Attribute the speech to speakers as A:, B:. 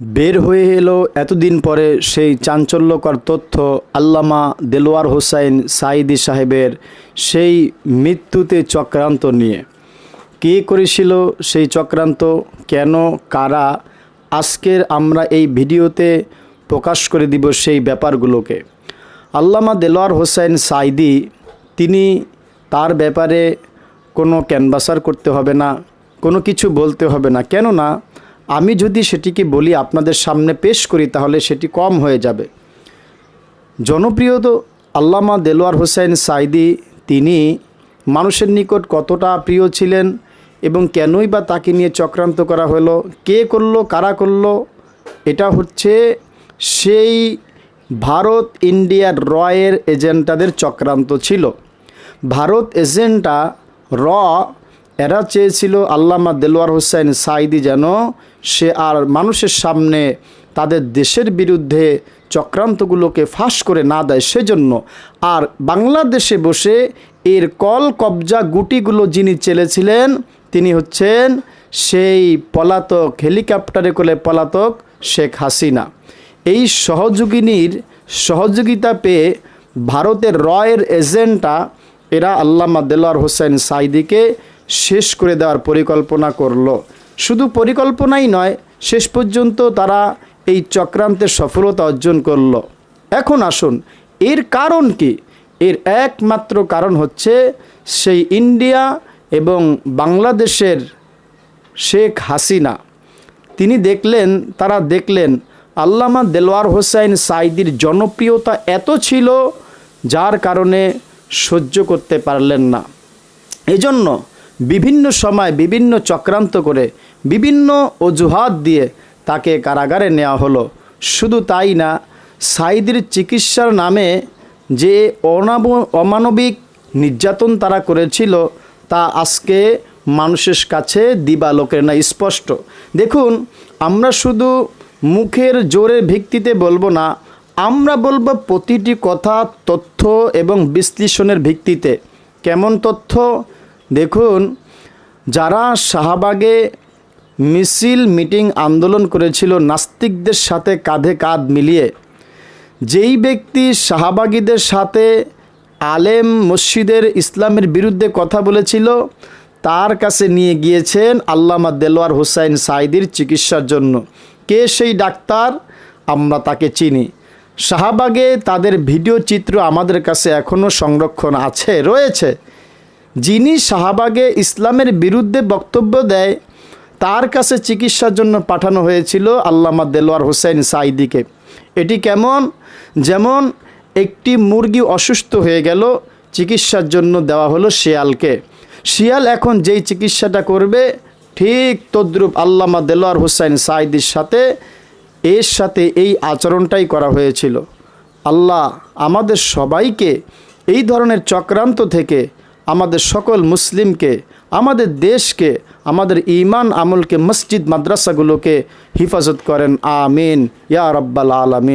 A: বের হয়ে এলো এতদিন পরে সেই চাঞ্চল্যকর তথ্য আল্লামা দেলোয়ার হোসাইন সাইদি সাহেবের সেই মৃত্যুতে চক্রান্ত নিয়ে। কে করেছিল সেই চক্রান্ত, কেন, কারা, আজকের আমরা এই ভিডিওতে প্রকাশ করে দিব সেই ব্যাপারগুলোকে। আল্লামা দেলোয়ার হোসাইন সাইদি তিনি তার ব্যাপারে কোনো ক্যানভাসার করতে হবে না, কোনো কিছু বলতে হবে না। কেননা আমি যদি সেটিকে বলি আপনাদের সামনে পেশ করি, তাহলে সেটি কম হয়ে যাবে। জনপ্রিয় তো আল্লামা দেলোয়ার হোসেন সাইদি তিনি মানুষের নিকট কতটা প্রিয় ছিলেন এবং কেনই বা তাকে নিয়ে চক্রান্ত করা হলো, কে করল, কারা করল, এটা হচ্ছে সেই ভারত ইন্ডিয়ার রয়ের এজেন্টাদের চক্রান্ত ছিল। ভারত এজেন্টা র এরা চেয়েছিল আল্লামা দেলোয়ার হোসেন সাইদি যেন সে আর মানুষের সামনে তাদের দেশের বিরুদ্ধে চক্রান্তগুলোকে ফাঁস করে না দেয়। সেজন্য আর বাংলাদেশে বসে এর কল, কবজা, গুটিগুলো যিনি চেলেছিলেন, তিনি হচ্ছেন সেই পলাতক, হেলিকপ্টারে করে পলাতক শেখ হাসিনা। এই সহযোগিনীর সহযোগিতা পেয়ে ভারতের রয়ের এজেন্টরা, এরা আল্লামা দেলোয়ার হোসেন সাইদিকে শেষ করে দেওয়ার পরিকল্পনা করল। শুধু পরিকল্পনাই নয়, শেষ পর্যন্ত তারা এই চক্রান্তের সফলতা অর্জন করল। এখন আসুন, এর কারণ কি? এর একমাত্র কারণ হচ্ছে সেই ইন্ডিয়া এবং বাংলাদেশের শেখ হাসিনা। তিনি দেখলেন, তারা দেখলেন, আল্লামা দেলোয়ার হোসাইন সাইদির জনপ্রিয়তা এত ছিল, যার কারণে সহ্য করতে পারলেন না। এজন্য বিভিন্ন সময় বিভিন্ন চক্রান্ত করে বিভিন্ন অজুহাত দিয়ে তাকে কারাগারে নেওয়া হলো। শুধু তাই না সাইদির চিকিৎসার নামে যে অনাব অমানবিক নির্যাতন তারা করেছিল, তা আজকে মানুষের কাছে দিবালোকের না, স্পষ্ট। দেখুন, আমরা শুধু মুখের জোরের ভিত্তিতে বলব না, আমরা বলব প্রতিটি কথা তথ্য এবং বিশ্লেষণের ভিত্তিতে। কেমন তথ্য? দেখুন, যারা শাহবাগে মিছিল, মিটিং, আন্দোলন করেছিল, নাস্তিকদের সাথে কাঁধে কাঁধ মিলিয়ে, যেই ব্যক্তি শাহবাগীদের সাথে আলেম মসজিদের ইসলামের বিরুদ্ধে কথা বলেছিল, তার কাছে নিয়ে গিয়েছেন আল্লামা দেলোয়ার হুসাইন সাইদির চিকিৎসার জন্য। কে সেই ডাক্তার? আমরা তাকে চিনি। শাহবাগে তাদের ভিডিও চিত্র আমাদের কাছে এখনও সংরক্ষণ আছে, রয়েছে। যিনি শাহবাগে ইসলামের বিরুদ্ধে বক্তব্য দেয়, তার কাছে চিকিৎসার জন্য পাঠানো হয়েছিল আল্লামা দেলোয়ার হোসেন সাইদিকে এটি কেমন? যেমন, একটি মুরগি অসুস্থ হয়ে গেল, চিকিৎসার জন্য দেওয়া হলো শিয়ালকে। শিয়াল এখন যেই চিকিৎসাটা করবে, ঠিক তদ্রূপ আল্লামা দেলোয়ার হোসেন সাইদির সাথে, এর সাথে এই আচরণটাই করা হয়েছিল। আল্লাহ আমাদের সবাইকে এই ধরনের চক্রান্ত থেকে আমাদের সকল মুসলিমকে, আমাদের দেশকে, আমাদের ইমান আমলকে, মসজিদ, মাদ্রাসাগুলোকে হিফাজত করেন। আমিন। ইয়া রব্বাল আলমিন।